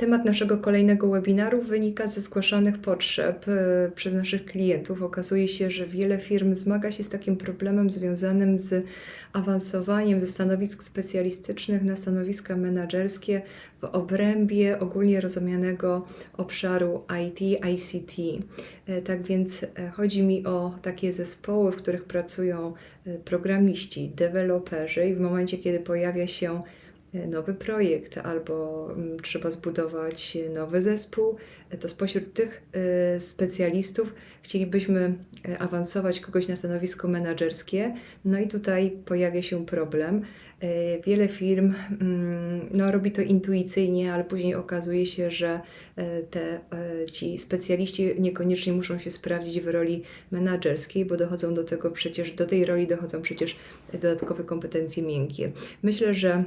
Temat naszego kolejnego webinaru wynika ze zgłaszanych potrzeb e, przez naszych klientów. Okazuje się, że wiele firm zmaga się z takim problemem związanym z awansowaniem ze stanowisk specjalistycznych na stanowiska menedżerskie w obrębie ogólnie rozumianego obszaru IT, ICT. E, Tak więc e, chodzi mi o takie zespoły, w których pracują programiści, deweloperzy i w momencie, kiedy pojawia się nowy projekt albo mm, trzeba zbudować nowy zespół, to spośród tych e, specjalistów chcielibyśmy e, awansować kogoś na stanowisko menedżerskie. No i tutaj pojawia się problem. E, Wiele firm mm, no, robi to intuicyjnie, ale później okazuje się, że te, ci specjaliści niekoniecznie muszą się sprawdzić w roli menedżerskiej, bo dochodzą do tego przecież, do tej roli dochodzą przecież dodatkowe kompetencje miękkie. Myślę, że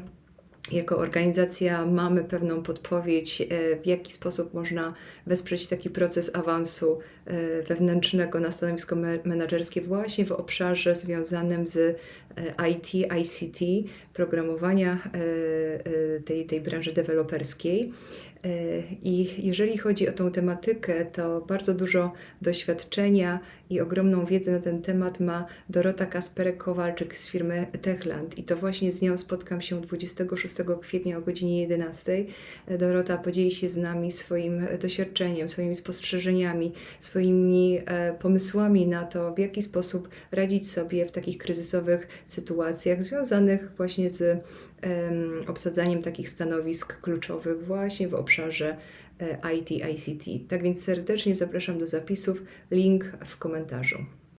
jako organizacja mamy pewną podpowiedź, e, w jaki sposób można wesprzeć taki proces awansu e, wewnętrznego na stanowisko me- menedżerskie właśnie w obszarze związanym z e, IT, ICT, programowania tej, tej branży deweloperskiej. I jeżeli chodzi o tą tematykę, to bardzo dużo doświadczenia i ogromną wiedzę na ten temat ma Dorota Kasperek-Kowalczyk z firmy Techland. I to właśnie z nią spotkam się 26 kwietnia o godzinie 11. Dorota podzieli się z nami swoim doświadczeniem, swoimi spostrzeżeniami, swoimi e, pomysłami na to, w jaki sposób radzić sobie w takich kryzysowych sytuacjach związanych właśnie z em, obsadzaniem takich stanowisk kluczowych właśnie w obszarze e, IT, ICT. Tak więc serdecznie zapraszam do zapisów. Link w komentarzu.